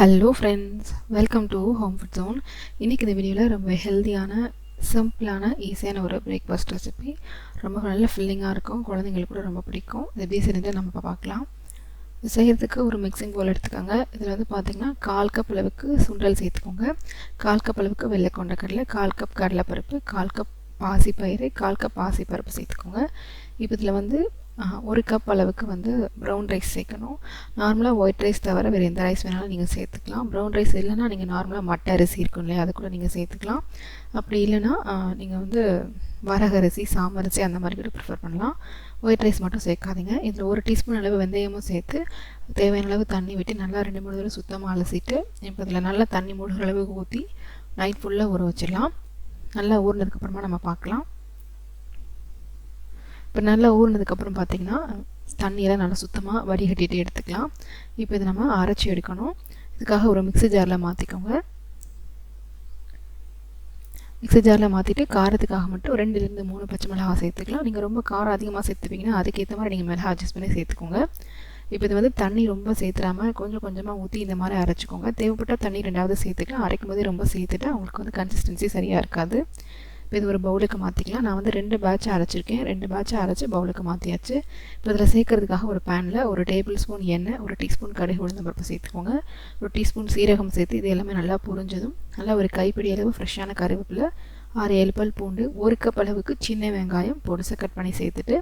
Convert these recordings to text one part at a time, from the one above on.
Hello friends welcome to home food zone இன்றைக்கி இந்த வீடியோவில் ரொம்ப ஹெல்த்தியான சிம்பிளான ஈஸியான ஒரு பிரேக்ஃபாஸ்ட் ரெசிபி ரொம்ப நல்ல ஃபில்லிங்காக இருக்கும். குழந்தைங்களுக்கு கூட ரொம்ப பிடிக்கும். இது எப்படி செஞ்சு நம்ம இப்போ பார்க்கலாம். இது செய்கிறதுக்கு ஒரு மிக்சிங் போல் எடுத்துக்கோங்க. இதில் வந்து பார்த்திங்கன்னா கால் கப் அளவுக்கு சுண்டல் சேர்த்துக்கோங்க. கால் கப் அளவுக்கு வெள்ளை கொண்ட கடலை கால் கப் கடலைப்பருப்பு கால் கப் பாசிப்பயிறு கால் கப் பாசிப்பருப்பு சேர்த்துக்கோங்க. இப்போ இதில் வந்து ஒரு கப் அளவுக்கு வந்து ப்ரௌன் ரைஸ் சேர்க்கணும். நார்மலாக ஒயிட் ரைஸ் தவிர வேறு எந்த ரைஸ் வேணாலும் நீங்கள் சேர்த்துக்கலாம். ப்ரௌன் ரைஸ் இல்லைன்னா நீங்கள் நார்மலாக மட்டை அரிசி இருக்கும் இல்லையா? அது கூட நீங்கள் சேர்த்துக்கலாம். அப்படி இல்லைன்னா நீங்கள் வந்து வரகரிசி சாமரிசி அந்த மாதிரி கூட ப்ரிஃபர் பண்ணலாம். ஒயிட் ரைஸ் மட்டும் சேர்க்காதீங்க. இதில் ஒரு டீஸ்பூன் அளவு வெந்தயமும் சேர்த்து தேவையான அளவு தண்ணி விட்டு நல்லா ரெண்டு மூணு தடவை சுத்தமாக அலசிட்டு இப்போ இதில் நல்லா தண்ணி மூழ்கிற அளவுக்கு ஊற்றி நைட் ஃபுல்லாக ஊற வச்சிடலாம். நல்லா ஊறினதுக்கப்புறமா நம்ம பார்க்கலாம். இப்போ நல்லா ஊறினதுக்கப்புறம் பார்த்திங்கன்னா தண்ணியெல்லாம் நல்லா சுத்தமாக வடிகட்டிட்டு எடுத்துக்கலாம். இப்போ இதை நம்ம அரைச்சி எடுக்கணும். இதுக்காக ஒரு மிக்சி ஜாரில் மாற்றிக்கோங்க மிக்சி ஜாரில் மாற்றிட்டு காரத்துக்காக மட்டும் ரெண்டுலேருந்து மூணு பச்சை மிளகா சேர்த்துக்கலாம். நீங்கள் ரொம்ப காரம் அதிகமாக சேர்த்துப்பீங்கன்னா அதுக்கேற்ற மாதிரி நீங்கள் மிளகா அட்ஜஸ்ட் பண்ணி சேர்த்துக்கோங்க. இப்போ இது வந்து தண்ணி ரொம்ப சேர்த்துடாமல் கொஞ்சம் கொஞ்சமாக ஊற்றி இந்த மாதிரி அரைச்சிக்கோங்க. தேவைப்பட்டால் தண்ணி ரெண்டாவது சேர்த்துக்கலாம். அரைக்கும் போதே ரொம்ப சேர்த்துட்டு அவங்களுக்கு வந்து கன்சிஸ்டன்சி சரியாக இருக்காது. இப்போ இது ஒரு பவுலுக்கு மாற்றிக்கலாம் நான் வந்து ரெண்டு பேட்சை அரைச்சிருக்கேன். ரெண்டு பேட்சை அரைச்சி பவுலுக்கு மாற்றியாச்சு இப்போ இதில் சேர்க்கறதுக்காக ஒரு பேனில் ஒரு டேபிள் ஸ்பூன் எண்ணெய் ஒரு டீஸ்பூன் கடுகு உளுந்த பருப்பு சேர்த்துக்கோங்க. ஒரு டீஸ்பூன் சீரகம் சேர்த்து இது எல்லாமே நல்லா புரிஞ்சதும் நல்லா ஒரு கைப்பிடி அளவு ஃப்ரெஷ்ஷான கருவேப்பிலை ஆறு ஏழு பல் பூண்டு ஒரு கப் அளவுக்கு சின்ன வெங்காயம் பொடிசை கட் பண்ணி சேர்த்துட்டு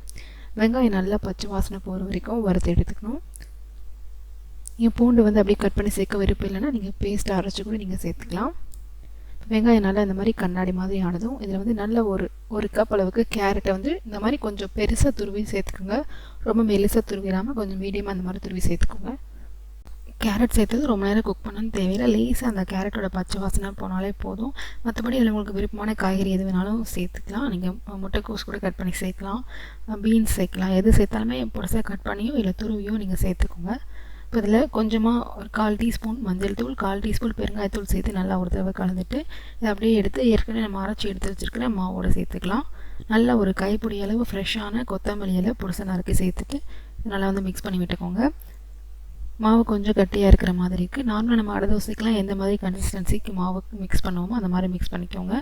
வெங்காயம் நல்லா பச்சை வாசனை போகிற வரைக்கும் வறுத்து எடுத்துக்கணும். நீங்கள் பூண்டு வந்து அப்படியே கட் பண்ணி சேர்க்க விருப்பம் இல்லைன்னா நீங்கள் பேஸ்ட் அரைச்சி கூட நீங்கள் சேர்த்துக்கலாம். வெங்காயம் நல்லா இந்த மாதிரி கண்ணாடி மாதிரி ஆனதும் இதில் வந்து நல்ல ஒரு ஒரு கப் அளவுக்கு கேரட்டை வந்து இந்த மாதிரி கொஞ்சம் பெருசாக துருவி சேர்த்துக்கோங்க. ரொம்ப மெலிசாக துருவிடாமல் கொஞ்சம் மீடியமாக அந்த மாதிரி துருவி சேர்த்துக்கோங்க. கேரட் சேர்த்தது ரொம்ப நேரம் குக் பண்ணணும்னு தேவையில்லை. லேசாக அந்த கேரட்டோட பச்சை வாசனை போனாலே போதும். மற்றபடி அதில் உங்களுக்கு விருப்பமான காய்கறி எது வேணாலும் சேர்த்துக்கலாம். நீங்கள் முட்டைக்கோஸ் கூட கட் பண்ணி சேர்க்கலாம். பீன்ஸ் சேர்க்கலாம். எது சேர்த்தாலுமே பொடிசாக கட் பண்ணியோ இல்லை துருவியோ நீங்கள் சேர்த்துக்கோங்க. இப்போ இதில் கொஞ்சமாக ஒரு கால் டீஸ்பூன் மஞ்சள் தூள் கால் டீஸ்பூன் பெருங்காயத்தூள் சேர்த்து நல்லா ஒரு தடவை கலந்துட்டு இதை அப்படியே எடுத்து ஏற்கனவே நம்ம அரைச்சி எடுத்து வச்சுருக்கிற மாவோடு சேர்த்துக்கலாம். நல்லா ஒரு கைப்பிடி அளவு ஃப்ரெஷ்ஷான கொத்தமல்லி இலை புதுசாக நறுக்கி சேர்த்துட்டு நல்லா வந்து மிக்ஸ் பண்ணி விட்டுக்கோங்க. மாவு கொஞ்சம் கட்டியாக இருக்கிற மாதிரி இருக்குது நார்மலாக நம்ம அடை தோசைக்கெலாம் எந்த மாதிரி கன்சிஸ்டன்சிக்கு மாவுக்கு மிக்ஸ் பண்ணுவோமோ அந்த மாதிரி மிக்ஸ் பண்ணிக்கோங்க.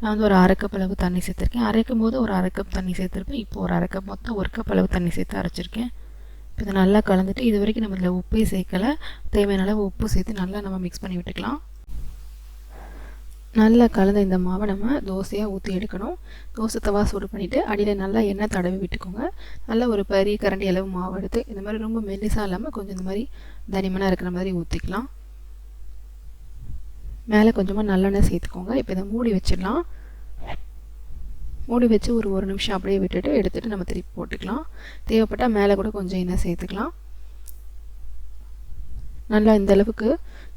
நான் வந்து ஒரு அரை கப் அளவு தண்ணி சேர்த்துருக்கேன். அரைக்கும் போது ஒரு அரை கப் தண்ணி சேர்த்துருப்பேன். இப்போ ஒரு அரை கப் மொத்தம் ஒரு கப் அளவு தண்ணி சேர்த்து அரைச்சிருக்கேன். இதை நல்லா கலந்துட்டு இது வரைக்கும் நம்ம இதில் உப்பே சேர்க்கலை. தேவையான அளவு உப்பு சேர்த்து நல்லா நம்ம மிக்ஸ் பண்ணி விட்டுக்கலாம். நல்லா கலந்த இந்த மாவை நம்ம தோசையாக ஊற்றி எடுக்கணும். தோசை தவா சூடு பண்ணிவிட்டு அடியில் நல்லா எண்ணெய் தடவி விட்டுக்கோங்க. நல்லா ஒரு பெரிய கரண்டி அளவு மாவு எடுத்து இந்த மாதிரி ரொம்ப மெல்லிசாக இல்லாமல் கொஞ்சம் இந்த மாதிரி தனிமனாக இருக்கிற மாதிரி ஊற்றிக்கலாம் மேலே கொஞ்சமாக நல்லெண்ணெய் சேர்த்துக்கோங்க. இப்போ இதை மூடி வச்சிடலாம். மூடி வச்சு ஒரு ஒரு நிமிஷம் அப்படியே விட்டுட்டு எடுத்துகிட்டு நம்ம திருப்பி போட்டுக்கலாம். தேவைப்பட்டால் மேலே கூட கொஞ்சம் எண்ணெய் சேர்த்துக்கலாம். நல்லா இந்த அளவுக்கு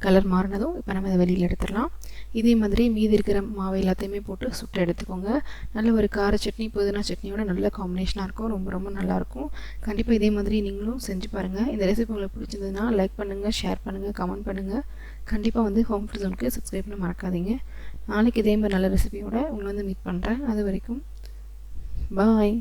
கலர் மாறினதும் இப்போ நம்ம இதை வெளியில் எடுத்துடலாம். இதே மாதிரி மீதி இருக்கிற மாவு எல்லாத்தையுமே போட்டு சுட்டு எடுத்துக்கோங்க. நல்ல ஒரு கார சட்னி புதினா சட்னியோட நல்ல காம்பினேஷனாக இருக்கும். ரொம்ப ரொம்ப நல்லாயிருக்கும் கண்டிப்பாக இதே மாதிரி நீங்களும் செஞ்சு பாருங்கள் இந்த ரெசிபி உங்களுக்கு பிடிச்சிருந்ததுன்னா லைக் பண்ணுங்கள் ஷேர் பண்ணுங்கள் கமெண்ட் பண்ணுங்கள் கண்டிப்பாக வந்து ஹோம் ஃபுட் ஜோனுக்கு சப்ஸ்கிரைப் பண்ண மறக்காதீங்க. நாளைக்கு இதே மாதிரி நல்ல ரெசிபியோட உங்களை வந்து மீட் பண்ணுறேன் அது வரைக்கும் பாய்